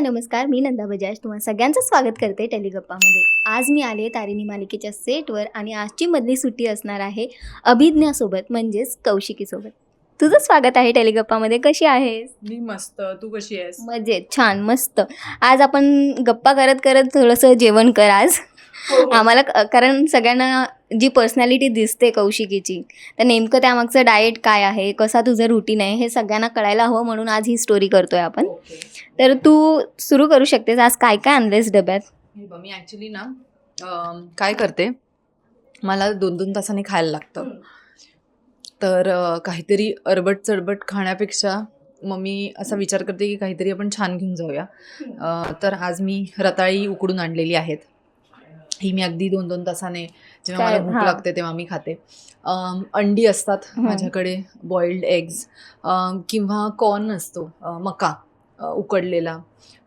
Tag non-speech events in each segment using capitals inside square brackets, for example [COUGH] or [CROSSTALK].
हाय नमस्कार. मी नंदा बजाज. तुम्हाला सगळ्यांचं स्वागत करते टेलिगप्पामध्ये. आज मी आले तारिणी मालिकेच्या सेटवर आणि आजची मधली सुट्टी असणार आहे अभिज्ञासोबत म्हणजेच कौशिकीसोबत. तुझं स्वागत आहे टेलिगप्पामध्ये. कशी आहेस? मी मस्त. तू कशी आहेस? मजेत. छान. मस्त. आज आपण गप्पा करत करत थोडंसं जेवण कर आज. आम्हाला क- कारण सगळ्यांना जी पर्सनॅलिटी दिसते कौशिकीची तर नेमकं त्यामागचं डाएट काय आहे? कसा तुझं रुटीन आहे? हे सगळ्यांना कळायला हवं म्हणून आज ही स्टोरी करतोय आपण. ओके. तर तू सुरू करू शकतेस. आज काय काय आणलेस डब्यात? मी ऍक्च्युली ना काय करते मला दोन दोन तासांनी खायला लागतं. तर अ, काहीतरी अरबट चडबट खाण्यापेक्षा मग मी असा विचार करते की काहीतरी आपण छान घेऊन जाऊया. अ, तर आज मी रताळी उकडून आणलेली आहेत. ही मी अगदी दोन दोन तासाने जेव्हा काय- मला भूक हां. लागते तेव्हा मी खाते. अंडी असतात. माझ्याकडे बॉइल्ड एग्ज किंवा कॉर्न असतो अ, मका. उकडलेला.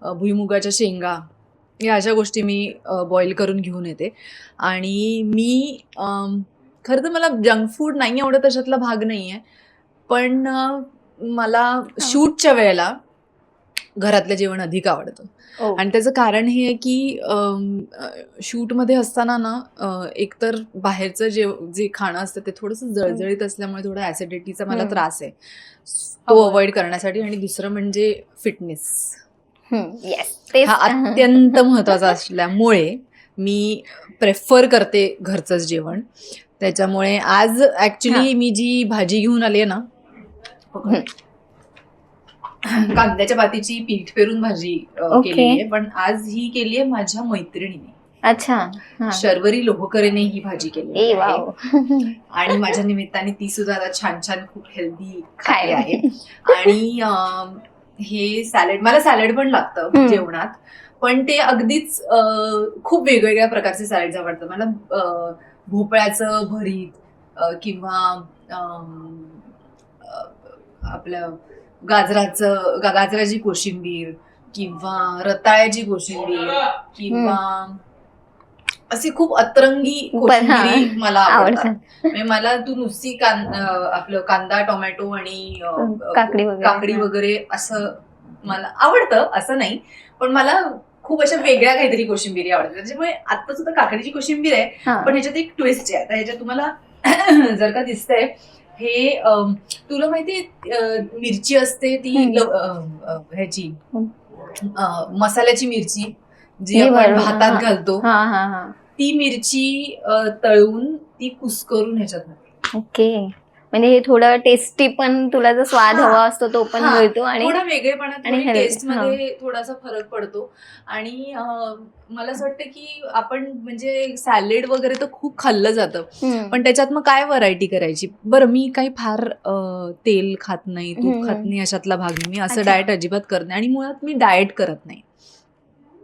भुईमुगाच्या शेंगा या अशा गोष्टी मी बॉईल करून घेऊन येते. आणि मी खरं तर मला जंक फूड नाही आवडत त्याच्यातला भाग नाही आहे पण मला शूटच्या वेळेला घरातलं जेवण अधिक आवडतं. आणि त्याचं कारण हे आहे की शूटमध्ये असताना ना एकतर बाहेरचं जे जे खाणं असतं ते थोडंसं जळजळीत असल्यामुळे थोडा ॲसिडिटीचा मला. त्रास आहे. तो हो. अवॉइड करण्यासाठी आणि दुसरं म्हणजे फिटनेस हा अत्यंत महत्त्वाचा असल्यामुळे मी प्रेफर करते घरचंच जेवण. त्याच्यामुळे आज ऍक्च्युली मी जी भाजी घेऊन आली आहे ना हं. [LAUGHS] कांद्याच्या पातीची पीठ पेरून भाजी. केलेली आहे पण आज ही केली आहे माझ्या मैत्रिणीने अच्छा हा. शर्वरी लोहकरेने ही भाजी केली ए वाव [LAUGHS] आणि माझ्या निमित्ताने ती सुद्धा आता छान छान खूप हेल्दी खाते खायला. आहे आणि हे सॅलड मला सॅलड पण लागतं हम्म. जेवणात पण ते अगदीच अ, खूप वेगवेगळ्या प्रकारचे सॅलड आवडतं मला अ, भोपळ्याचं भरीत अ, किंवा अ, आपलं गाजराचं गा- गाजराची कोशिंबीर किंवा रताळ्याची कोशिंबीर किंवा असे खूप अतरंगी पण हा, कोशिंबिरी मला आवडतात. आवडतात. म्हणजे मला तू नुसती कां अं, आपलं कांदा टोमॅटो आणि अं, काकडी वगैरे. काकडी वगैरे असं मला आवडतं असं नाही. पण मला खूप अशा वेगळ्या काहीतरी कोशिंबिरी आवडतात. त्याच्यामुळे आता सुद्धा काकडीची कोशिंबीर आहे हा. पण ह्याच्यात एक ट्विस्ट आहे. आता ह्याच्यात तुम्हाला [CLEARS THROAT] जर का दिसतंय हे तुला माहिती मिरची असते ती ह्याची मसाल्याची मिरची जी आपण भातात. घालतो. हा हा हा. ती मिरची तळून ती कुस्करून ह्याच्यात. ओके. म्हणजे हे थोडं टेस्टी पण तुला जो स्वाद. हवा असतो तो पण. मिळतो आणि थोडा वेगळेपणात आणि थोडी healthy, टेस्टमध्ये थोडासा फरक पडतो आणि मला असं वाटतं की आपण म्हणजे सॅलेड वगैरे तर खूप खाल्लं जातं. पण त्याच्यात मग काय व्हरायटी करायची बरं मी काही फार तेल खात नाही तूप. खात नाही अशातला भाग नाही मी असं. डाएट अजिबात करत नाही आणि मुळात मी डाएट करत नाही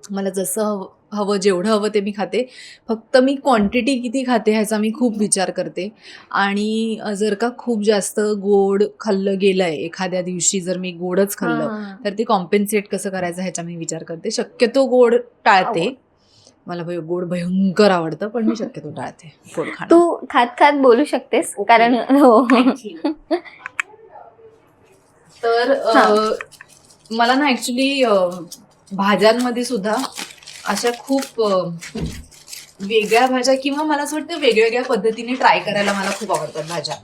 मला जसं हवं जेवढं हवं ते मी खाते. फक्त मी क्वांटिटी किती खाते ह्याचा मी खूप विचार करते. आणि जर का खूप जास्त गोड खाल्लं गेलंय एखाद्या दिवशी जर मी गोडच खाल्लं. तर ते कॉम्पेन्सेट कसं करायचं ह्याचा मी विचार करते. शक्यतो गोड टाळते. मला भय- गोड भयंकर आवडतं पण मी [LAUGHS] शक्यतो टाळते गोड खाणं. तू खात खात बोलू शकतेस. कारण हो. तर मला ना ऍक्च्युली भाज्यांमध्ये सुद्धा अशा खूप वेगळ्या भाज्या किंवा मला असं वाटतं वेगवेगळ्या पद्धतीने ट्राय करायला मला खूप आवडतात भाज्या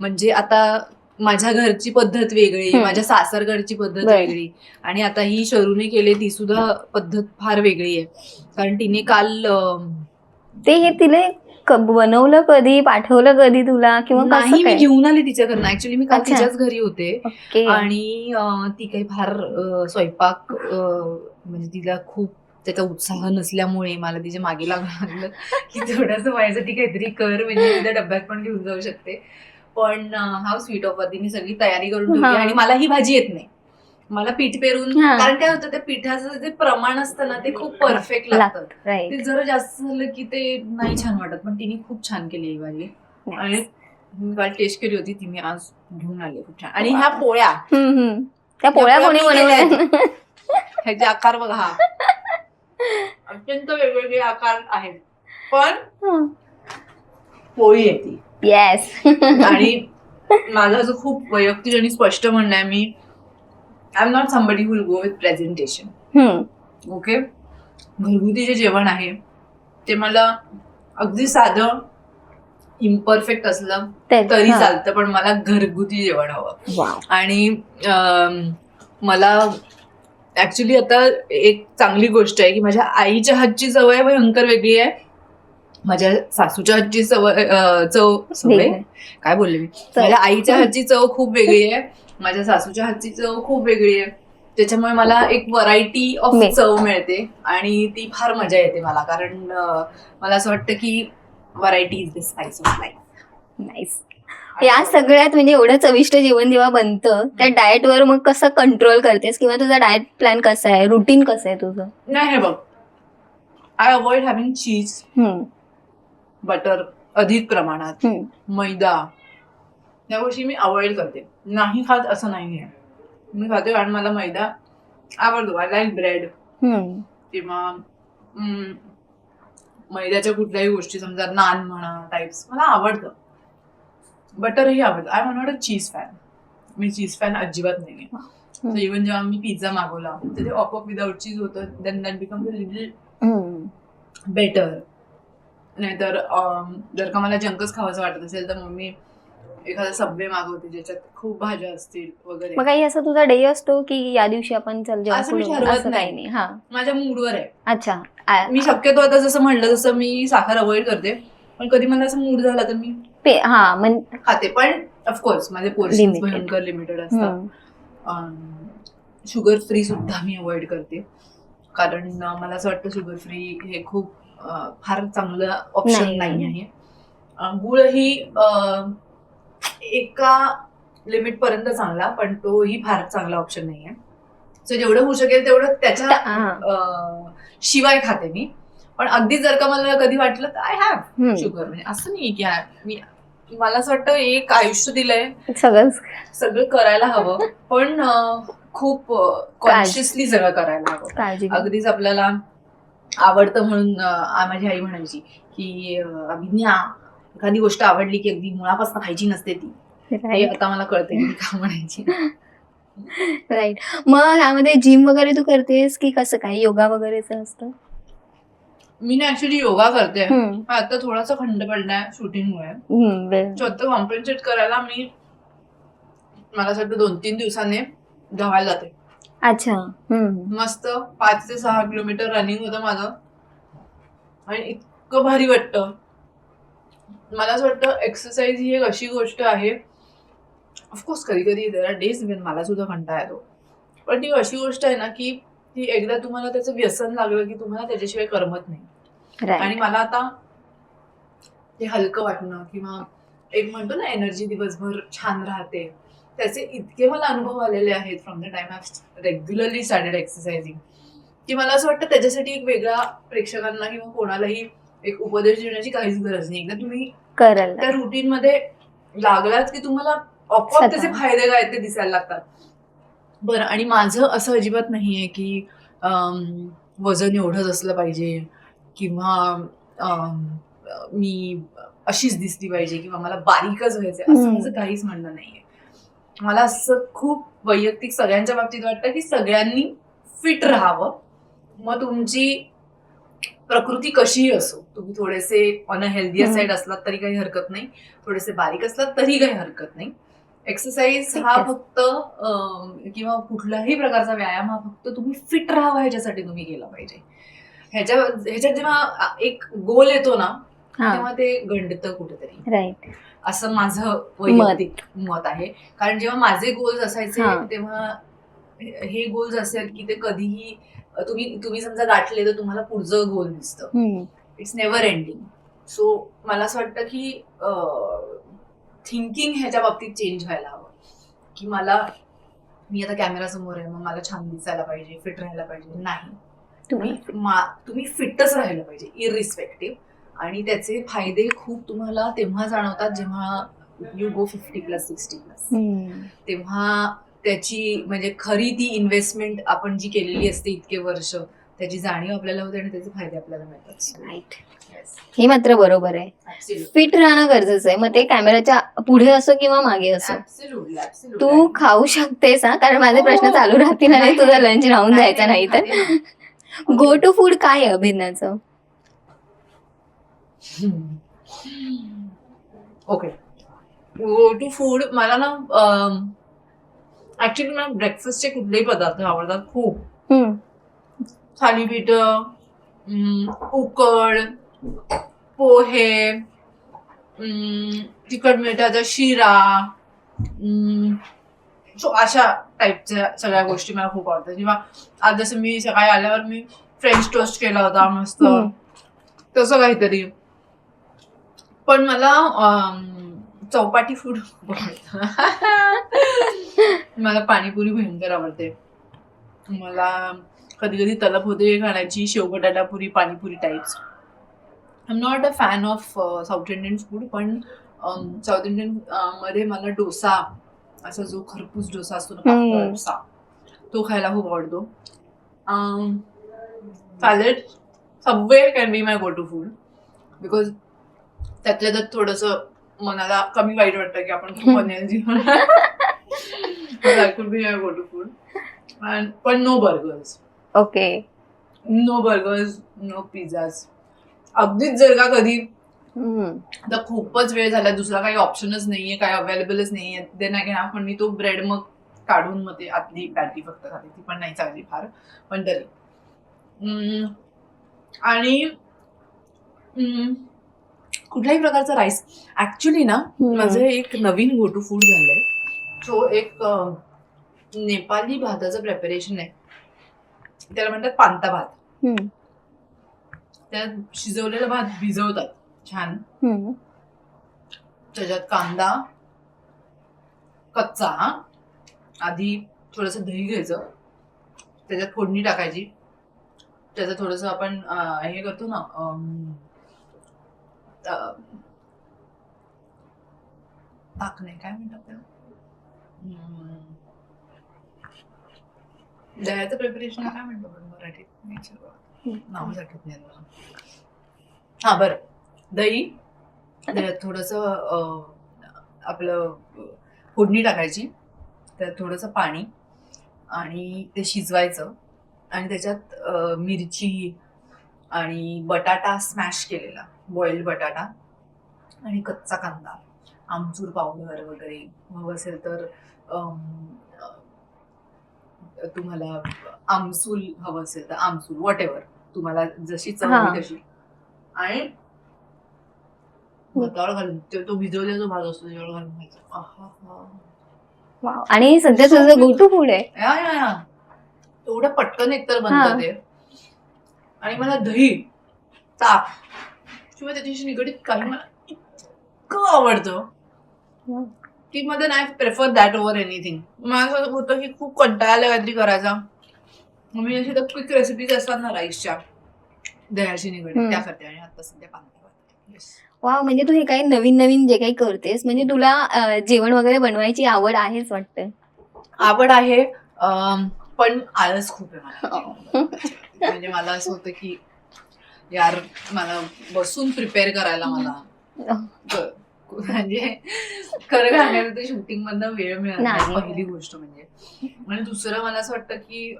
म्हणजे आता माझ्या घरची पद्धत वेगळी. माझ्या सासरकडची पद्धत. वेगळी आणि आता ही शरूने केली ती सुद्धा पद्धत फार वेगळी आहे कारण तिने काल ते हे तिने बनवलं कधी पाठवलं कधी तुला किंवा नाही मी घेऊन आले तिच्या घरनं ऍक्च्युली मी काल. तिच्याच घरी होते आणि ती काही फार स्वयंपाक म्हणजे तिला खूप त्याचा उत्साह नसल्यामुळे मला तिच्यामागे लागावं लागलं की थोडंसं माझ्यासाठी काहीतरी कर म्हणजे मी त्या डब्यात पण घेऊन जाऊ शकते. पण हा स्वीट ऑफर तिने सगळी तयारी करून ठेवली हा. आणि मला ही भाजी येत नाही. मला पीठ पेरून हा. कारण काय होतं त्या पिठाचं जे प्रमाण असतं ना ते खूप परफेक्ट लागतं ते जरा जास्त झालं की ते नाही छान वाटत पण तिने खूप छान केली ही भाजी. आणि मी काल टेस्ट केली होती ती मी आज घेऊन आली खूप छान. आणि ह्या पोळ्या त्या पोळ्या त्या कोणी पोळ्या मी बनवल्या? ह्याचे आकार बघा. हा अत्यंत वेगवेगळे आकार आहेत. पण पोळी आहे ती येस आणि माझं असं खूप वैयक्तिक आणि स्पष्ट म्हणणं आहे मी I am not somebody will go with presentation okay घरगुती जे जेवण आहे. ते मला अगदी साधं इम्परफेक्ट असलं तर-. चालतं पण मला घरगुती जेवण हवं. आणि मला ऍक्च्युली आता एक चांगली गोष्ट आहे की माझ्या आईच्या हातची सवय भयंकर वेगळी आहे. माझ्या सासूच्या हातची सवय चव सवय. काय बोलले मी. माझ्या आईच्या हातची चव खूप वेगळी आहे. माझ्या सासूच्या हातची चव खूप वेगळी आहे. त्याच्यामुळे मला एक व्हरायटी ऑफ. चव मिळते आणि ती फार मजा येते मला. कारण मला असं वाटतं की variety is the spice of life nice या सगळ्यात म्हणजे एवढं चविष्ट जेवण जेव्हा बनतं त्या डाएट वर मग कसं कंट्रोल करतेस? किंवा तुझा डाएट प्लॅन कसा आहे? रुटीन कसं आहे तुझं? नाही हे बघ. आय अवॉइड हॅव्हिंग चीज हम्म, बटर अधिक प्रमाणात. हम्म, मैदा. या गोष्टी मी अवॉइड करते. नाही खात असं नाही आहे मी खाते कारण मला मैदा आवडतो. आय लाईक ब्रेड हम्म. किंवा हम्म, मैद्याच्या कुठल्याही गोष्टी समजा नान म्हणा टाईप्स मला आवडतं. बटरही आवडतं. I am not a cheese fan me cheese fan अजिबात नाही हम्म. इवन जेव्हा मी पिझ्झा मागवला तर ते ऑफ विदाउट चीज होतं. Then that become little. Better नाहीतर अम, जर का मला जंकच खावंसं वाटत असेल तर मग मी एखादा सबवे मागवते ज्याच्यात खूप भाज्या असतील वगैरे. मग काही असं तुझा डे असतो की या दिवशी आपण चल असं मी ठरवत नाही. हा. माझ्या मूडवर आहे. अच्छा. मी शक्यतो आता जसं म्हणलं तसं मी साखर अवॉइड करते. पण कधी मला असं मूड झाला तर मी पे हा खाते पण ऑफकोर्स माझे पोर्शन Limited. भयंकर लिमिटेड असतात हम्म. शुगर फ्री सुद्धा मी अवॉइड करते कारण अं, मला असं वाटतं शुगर फ्री हे खूप अं, फार चांगलं ऑप्शन नाही, नाही नाही. आहे अं, गुळ ही अं, एका लिमिट पर्यंत चांगला पण तोही फार चांगला ऑप्शन नाही आहे सो जेवढं होऊ शकेल तेवढं त्याच्या हा. अं, शिवाय खाते मी पण अगदी जर का मला कधी वाटलं तर आय हॅव हम्म. शुगर म्हणजे असं नाही की I- मी मला असं वाटतं एक आयुष्य दिलंय. सगळंच. सगळं करायला हवं. पण खूप कॉन्शियसली सगळं करायला हवं. अगदीच आपल्याला आवडतं म्हणून माझी आई म्हणायची की अभिज्ञा एखादी गोष्ट आवडली की अगदी मुळापासून खायची नसते ती. आता मला कळते का म्हणायची. [LAUGHS] राईट मग ह्यामध्ये जिम वगैरे तू करतेस की कसं? काय योगा वगैरेचं असतं? मी ना ऍक्च्युली योगा करते. हम्म, आता थोडासा खंड पडलाय शूटिंगमुळे हम्म. स्वतः कॉम्पन्सेट करायला मी मला असं वाटतं दोन तीन दिवसाने धावायला जाते. अच्छा. हम्म. मस्त पाच ते सहा किलोमीटर रनिंग होतं माझं. आणि इतकं भारी वाटतं. मला असं वाटतं एक्सरसाइज ही एक अशी गोष्ट आहे. ऑफकोर्स कधी कधी डेज इव्हन मला सुद्धा कंटाळा येतो. पण ती अशी गोष्ट आहे ना की ती एकदा तुम्हाला त्याचं व्यसन लागलं की तुम्हाला त्याच्याशिवाय करमत नाही. आणि मला आता ते हलकं वाटणं किंवा एक म्हणतो ना एनर्जी दिवसभर छान राहते. त्याचे इतके मला अनुभव आलेले आहेत from the time I regularly started exercising की मला असं वाटतं त्याच्यासाठी एक वेगळा प्रेक्षकांना किंवा कोणालाही एक उपदेश देण्याची काहीच गरज नाही. एकदा तुम्ही त्या रुटीन मध्ये लागलात की तुम्हाला आपोआप. त्याचे फायदे काय ते दिसायला लागतात. बरं आणि माझं असं अजिबात नाहीये की वजन एवढंच असलं पाहिजे. किंवा मी अशीच दिसली पाहिजे किंवा मला बारीकच व्हायचंय असं. माझं काहीच म्हणणं नाहीये मला असं खूप वैयक्तिक सगळ्यांच्या बाबतीत वाटतं की सगळ्यांनी फिट राहावं मग तुमची प्रकृती कशीही असो तुम्ही थोडेसे ऑन अ हेल्दियर. साईड असलात तरी काही हरकत नाही थोडेसे बारीक असलात तरी काही हरकत नाही एक्सरसाइज हा. फक्त किंवा कुठल्याही प्रकारचा व्यायाम हा फक्त तुम्ही फिट राहावा ह्याच्यासाठी तुम्ही केला पाहिजे ह्याच्या ह्याच्यात जेव्हा एक गोल येतो ना तेव्हा ते गंडतं कुठेतरी. राईट असं माझं वैयक्तिक मत आहे. कारण जेव्हा माझे गोल्स असायचे. तेव्हा हे- गोल्स असेल की ते कधीही तुम्ही तुम्ही समजा गाठले तर तुम्हाला पुढचं गोल दिसतं. इट्स नेव्हर एंडिंग सो मला असं वाटतं की थिंकिंग ह्याच्या बाबतीत चेंज व्हायला हवं. की मला मी आता कॅमेरा समोर आहे मग मला छान दिसायला पाहिजे फिट राहायला पाहिजे. नाही. तुम्ही तुम्ही मा- तुम्ही फिटच राहिलं पाहिजे इरिस्पेक्टिव्ह आणि त्याचे फायदे खूप तुम्हाला तेव्हा जाणवतात जेव्हा you go fifty plus sixty plus. तेव्हा त्याची म्हणजे खरी ती इन्व्हेस्टमेंट आपण जी केलेली असते इतके वर्ष त्याची जाणीव आपल्याला होते आणि त्याचे फायदे आपल्याला मिळतात. हे मात्र बरोबर आहे. फिट राहणं गरजेचं आहे मग ते कॅमेराच्या पुढे असो किंवा मागे असो. तू खाऊ शकतेस हा कारण माझे हो. प्रश्न चालू राहतील आणि तुझा. लंच राहून जायचा नाही तर. गो टू फूड काय आहे अभिज्ञाचं ओके गो टू फूड मला ना ऍक्च्युली मला ब्रेकफास्टचे कुठलेही पदार्थ आवडतात खूप. हम्म. थालीपीठ उकड पोहे अं, तिखट मिठाचा शिरा सो अशा टाईपच्या सगळ्या गोष्टी मला खूप आवडतात. किंवा आज जसं मी सकाळी आल्यावर मी फ्रेंच टोस्ट केला होता मस्त. तसं काहीतरी. पण मला चौपाटी फूड खूप आवडतं. [LAUGHS] मला पाणीपुरी भयंकर आवडते. मला कधी कधी तलप होते खाण्याची शेव बटाटा puri panipuri types I am not a fan of South Indian food पण साऊथ इंडियनमध्ये मला डोसा असा जो खरपूस डोसा असतो ना पातळ हम्म. डोसा तो खायला खूप आवडतो. Salad Subway can be my go to food because त्यातल्या त्यात थोडंसं मनाला कमी वाईट वाटतं की आपण खूप that could be my go to food पण no burgers okay no burgers no pizzas अगदीच जर का कधी हम्म. आता खूपच वेळ झाला. दुसरा काही ऑप्शनच नाहीये काही अवेलेबलच नाहीये. देन आय कॅन हॅव पण मी तो ब्रेड मग काढून मग ते आतली पॅटी फक्त खाते. ती पण नाही चांगली फार पण तरी. हम्म. आणि कुठल्याही प्रकारचा राईस ऍक्च्युली ना. माझं एक नवीन गो टू फूड झालंय. तो एक नेपाली भाताचं प्रेपरेशन आहे. त्याला म्हणतात पांता भात. त्यात शिजवलेला भात भिजवतात. छान. त्याच्यात कांदा कच्चा हा. आधी थोडस दही घ्यायचं त्याच्यात फोडणी टाकायची त्याचं थोडस आपण हे करतो ना ताक नाही काय म्हणतात त्याला. दह्याचं प्रिपरेशन काय म्हणतो आपण मराठीत. नावच आठवत नाही हा बरं दही त्याच्यात थोडस आपलं फोडणी टाकायची त्यात थोडंसं पाणी आणि ते शिजवायचं आणि त्याच्यात मिरची आणि बटाटा स्मॅश केलेला बॉइल्ड बटाटा आणि कच्चा कांदा आमचूर पावडर वगैरे. हवं असेल तर तुम्हाला आमसूल हवं असेल तर आमसूल वॉट एव्हर तुम्हाला जशी चव तशी. आणि भातावर घालून तो तो भिजवलेला जो भात असतो त्याच्यावर घालून खायचा आहा. वाव. आणि सध्या तुझं गो टू फूड आहे या या या एवढं पटकन एकतर हा. बनतं ते आणि मला दही ताक किंवा त्याच्याशी निगडीत काही मला इतकं आवडतं हम्म. की मध्ये नाही प्रेफर दॅट ओव्हर एनिथिंग मला असं होतं की खूप कंटाळायला काहीतरी करायचा मग मी अशी तर क्विक रेसिपीज असतात ना राईसच्या दह्याशी निगडीत हम्म. त्या करते आणि आता सध्या पांढरा Yes. वाव म्हणजे तू हे काही नवीन नवीन जे काही करतेस म्हणजे तुला अं, जेवण वगैरे बनवायची आवड आहेच वाटतं आवड आहे पण आळस खूप आहे मला बनवायची. म्हणजे मला असं होतं की यार मला बसून प्रिपेअर करायला मला म्हणजे खरं सांगायचं तर शूटिंग मधनं वेळ नाही नाही. पहिली गोष्ट म्हणजे आणि दुसरं मला असं वाटतं की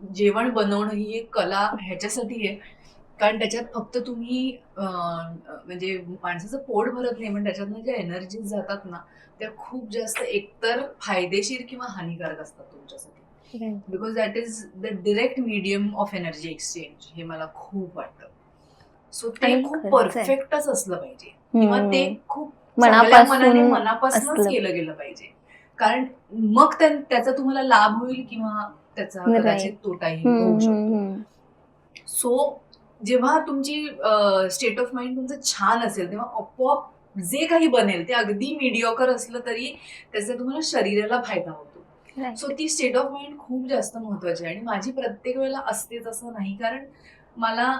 जेवण बनवणं ही एक कला ह्याच्यासाठी आहे कारण त्याच्यात फक्त तुम्ही म्हणजे माणसाचं पोट भरत नाही पण त्याच्यातनं ज्या एनर्जीज जातात ना त्या खूप जास्त एकतर फायदेशीर किंवा हानिकारक असतात तुमच्यासाठी because that is the direct medium of energy exchange हे मला खूप वाटतं सो ते खूप. परफेक्टच असलं पाहिजे किंवा ते. खूप मनाने मनापासूनच. केलं गेलं पाहिजे कारण मग त्या- त्याचा तुम्हाला लाभ होईल किंवा त्याचा. कदाचित तोटाही होऊ शकतो. सो जेव्हा तुमची स्टेट ऑफ माइंड तुमचं छान असेल तेव्हा आपोआप जे काही बनेल ते अगदी मिडिओकर असलं तरी त्याचा तुम्हाला शरीराला फायदा होतो. सो ती स्टेट ऑफ माइंड खूप जास्त महत्वाची आहे आणि माझी प्रत्येक वेळेला असतेच असं नाही कारण मला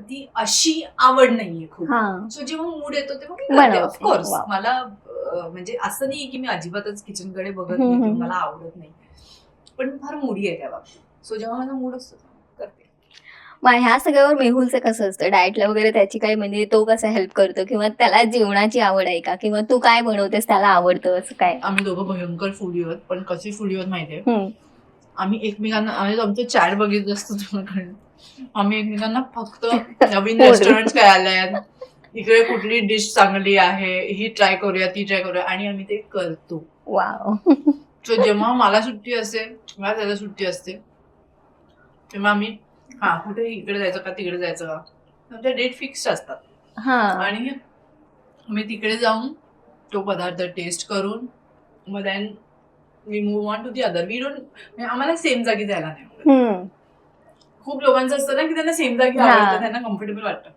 ती अशी आवड नाहीये खूप हा सो जेव्हा मूड येतो तेव्हा मी बनवते. करते ऑफकोर्स. मला म्हणजे असं नाही की मी अजिबातच किचनकडे बघत नाही. मला आवडत नाही पण फार मुडी आहे त्या बाबतीत सो जेव्हा माझा मूड असतो मग ह्या सगळ्यावर मेहुलचं कसं असतं? डाएटला वगैरे त्याची काय म्हणजे तो कसा हेल्प करतो? किंवा त्याला जेवणाची आवड आहे का? किंवा तू काय बनवतेस? त्याला आवडतं असं काय? आम्ही दोघं भयंकर फुडी आहोत पण कशी फुडी आहोत माहितीये. आम्ही एकमेकांना आम्ही आमचं चॅट बघितलं असतं तुझ्याकडे आम्ही एकमेकांना फक्त [LAUGHS] नवीन. रेस्टॉरंट काय आले इकडे कुठली डिश चांगली आहे? ही ट्राय करूया ती ट्राय करूया. आणि आम्ही ते करतो. वाव सो जेव्हा मला सुट्टी असते किंवा त्याला सुट्टी असते तेव्हा आम्ही हा कुठे इकडे जायचं का तिकडे जायचं का? आमच्या डेट फिक्स असतात. हा. आणि आम्ही तिकडे जाऊन तो पदार्थ टेस्ट करून मग then we move on to the other we don't आम्हाला सेम जागी जायला नाही. खूप लोकांचं असतं ना की त्यांना सेम जागी. आवडतं त्यांना कम्फर्टेबल वाटतं.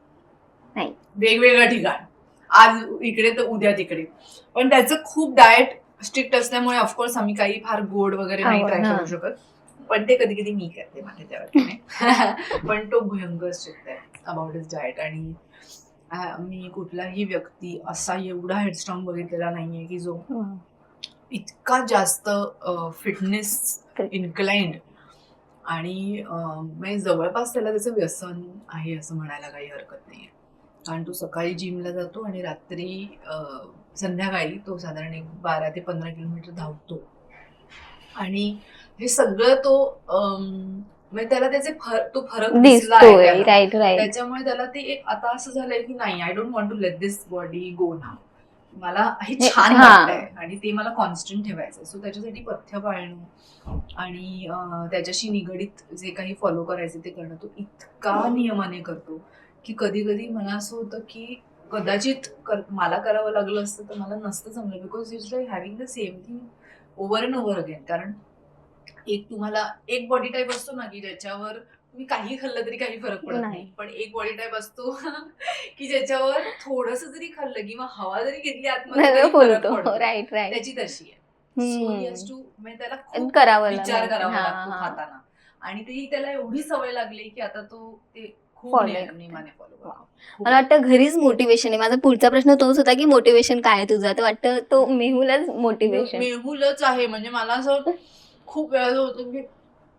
वेगवेगळं ठिकाण. आज इकडे तर उद्या तिकडे. पण त्याचं खूप डाएट स्ट्रिक्ट असल्यामुळे ऑफकोर्स आम्ही काही फार गोड वगैरे नाही ट्राय. करू शकत. पण ते कधी कधी मी करते माझ्या त्यावर [LAUGHS] पण तो भयंकर स्ट्रिक्ट आहे अबाउट इज डाएट आणि मी कुठलाही व्यक्ती असा एवढा हेडस्ट्रॉंग बघितलेला नाहीये की जो. इतका जास्त फिटनेस. इन्क्लाइंड आणि म्हणजे जवळपास त्याला त्याचं व्यसन आहे असं म्हणायला काही हरकत नाही कारण तो सकाळी जिमला जातो आणि रात्री संध्याकाळी तो साधारण एक बारा ते पंधरा किलोमीटर धावतो. आणि हे सगळं तो म्हणजे त्याला त्याचे फर तो फरक दिसला त्याच्यामुळे त्याला ते एक आता असं झालंय की नाही I don't want to let this body go ना मला हे छान. वाटतंय. आणि ते मला कॉन्स्टंट ठेवायचं सो त्याच्यासाठी पथ्य पाळणं आणि त्याच्याशी निगडीत जे काही फॉलो करायचे ते करणं. तो इतका नियमाने करतो की कधी कधी मला असं होतं की कदाचित कर- मला करावं लागलं असतं तर मला नसतं जमलं. Because like having the same thing over and over again कारण एक तुम्हाला एक बॉडी टाईप असतो ना की ज्याच्यावर तुम्ही काही खाल्लं तरी काही फरक पडत नाही. पण एक बॉडी टाईप असतो [LAUGHS] की ज्याच्यावर थोडस जरी खाल्लं किंवा हवा जरी घेतली आतमध्ये तरी फरक बोलतो पडतो. राईट राईट त्याची तशी आहे. म्हणजे त्याला करावं विचार. करावा लागतो. खाताना. आणि ती त्याला एवढी सवय लागली की आता तो ते. मला वाटतं घरीच मोटिवेशन आहे. माझा पुढचा प्रश्न तोच होता की मोटिवेशन काय आहे तुझं? तर वाटतं तो मेहुलाच मोटिवेशन मेहुलच आहे. म्हणजे मला असं खूप वेळा असं होतं की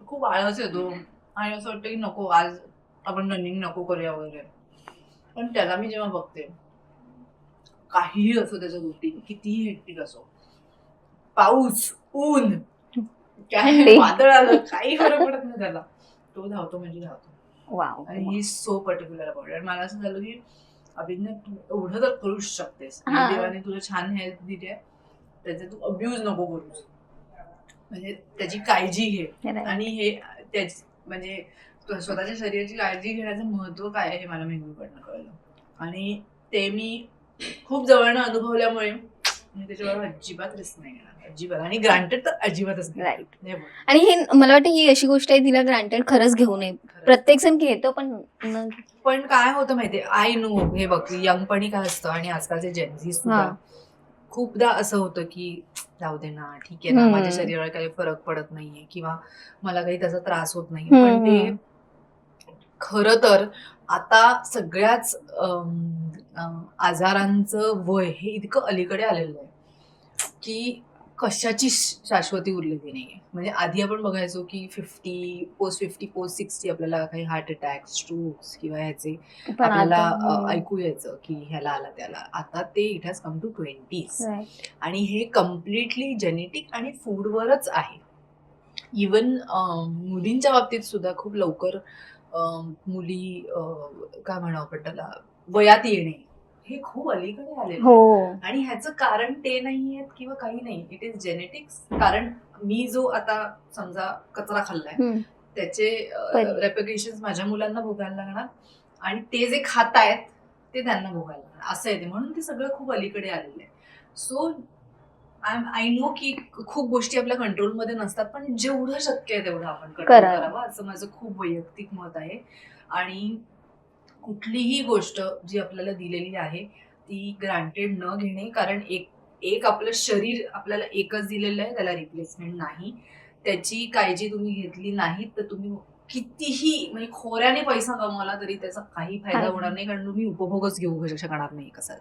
खूप आळस येतो आणि असं वाटतं की नको आज आपण रनिंग नको करूया वगैरे पण त्याला मी जेव्हा बघते काहीही असो त्याचं रुटीन कितीही हेक्टिक असो पाऊस ऊन काय. वादळ आलं काही फरक पडत नाही त्याला. तो धावतो म्हणजे धावतो. आणि ही सो पर्टिक्युलर अबाउट आणि मला असं झालं की अभिज्ञा तू एवढं तर करूच शकतेस. देवाने तुला छान हेल्थ दिली आहे. त्याचे तू अब्यूज नको करूस. म्हणजे त्याची काळजी घे. आणि हे त्याच म्हणजे स्वतःच्या शरीराची काळजी घेण्याचं महत्त्व काय आहे हे मला मेंदूकडनं कळलं. आणि ते मी खूप जवळनं अनुभवल्यामुळे त्याच्यावर अजिबात रिस्क नाही घेणार. अजिबात. आणि ग्रांटेड तर अजिबातच नाही. राईट. आणि हे मला वाटतं ही अशी गोष्ट आहे तिला ग्रांटेड खरंच घेऊ नये. प्रत्येक जण घेतो पण पण काय होतं माहितीये? आय नो हे बघ यंगपणी काय असतं आणि आजकालचे जेन्झी सुद्धा. खूपदा असं होतं की जाऊ दे ना ठीक आहे ना. माझ्या शरीराला काही फरक पडत नाहीये किंवा मला काही त्याचा त्रास होत नाही पण ते. खर तर आता सगळ्याच आजारांचं वय हे इतकं अलीकडे आलेलं आहे की कशाची शाश्वती उरलेली नाहीये. म्हणजे आधी आपण बघायचो की fifty post fifty post sixty आपल्याला काही हार्ट अटॅक स्ट्रोक्स किंवा ह्याचे आपल्याला ऐकू यायचं की ह्याला आला त्याला. आता ते it has come to twenties Right. आणि हे कम्प्लिटली जेनेटिक आणि फूडवरच आहे. इवन मुलींच्या बाबतीत सुद्धा खूप लवकर मुली काय म्हणावं आपण त्याला वयात येणे. हे खूप अलीकडे आले हो. आणि ह्याचं कारण ते नाही आहेत किंवा काही नाही. इट इज जेनेटिक्स कारण मी जो आता समजा कचरा खाल्लाय हम्म. त्याचे रेप्युटेशन माझ्या मुलांना भोगायला लागणार आणि ते जे खात आहेत ते त्यांना भोगायला लागणार. असं आहे ते. म्हणून ते सगळं खूप अलीकडे आलेलं आहे. सो आय आय नो की खूप गोष्टी आपल्या कंट्रोलमध्ये नसतात पण जेवढं शक्य आहे तेवढं आपण कंट्रोल करावं. करावं. असं माझं खूप वैयक्तिक मत आहे. आणि कुठलीही गोष्ट जी आपल्याला दिलेली आहे ती ग्रांटेड न घेणे कारण एक एक आपलं शरीर आपल्याला एकच दिलेलं आहे त्याला रिप्लेसमेंट नाही. त्याची काळजी तुम्ही घेतली नाही तर तुम्ही कितीही म्हणजे खोऱ्याने पैसा कमवला तरी त्याचा काही फायदा होणार नाही कारण तुम्ही उपभोगच घेऊ शकणार नाही कसा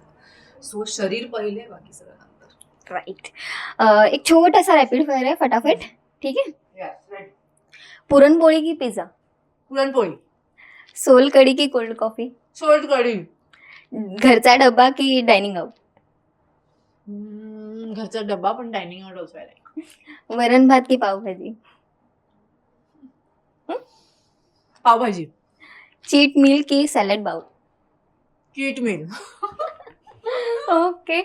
सो शरीर पहिले बाकी सगळं नंतर. राईट एक छोटासा रॅपिड फायर आहे फटाफट. ठीक आहे? पुरणपोळी की पिझ्झा पुरणपोळी. सोल कढी की कोल्ड कॉफी? सोल्ड कढी. घरचा डब्बा की डायनिंग आउट हम्म, घरचा डब्बा पण डायनिंग आउट ऑल्सो वरण भात की पावभाजी? पावभाजी. चीट मिल की salad bowl? Cheat meal. [LAUGHS] Okay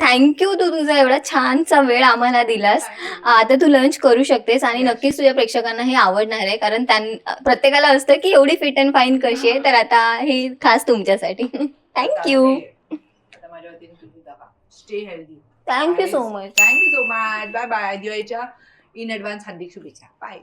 thank you तू तुझा एवढा छानसा वेळ आम्हाला दिलास. आता तू लंच करू शकतेस आणि नक्कीच तुझ्या प्रेक्षकांना हे आवडणार आहे. कारण त्यां प्रत्येकाला असतं की एवढी फिट अँड फाईन कशी आहे तर आता हे खास तुमच्यासाठी. Thank you thank you so much thank you so much bye bye दिवाळीच्या इन ऍडव्हान्स हार्दिक शुभेच्छा. बाय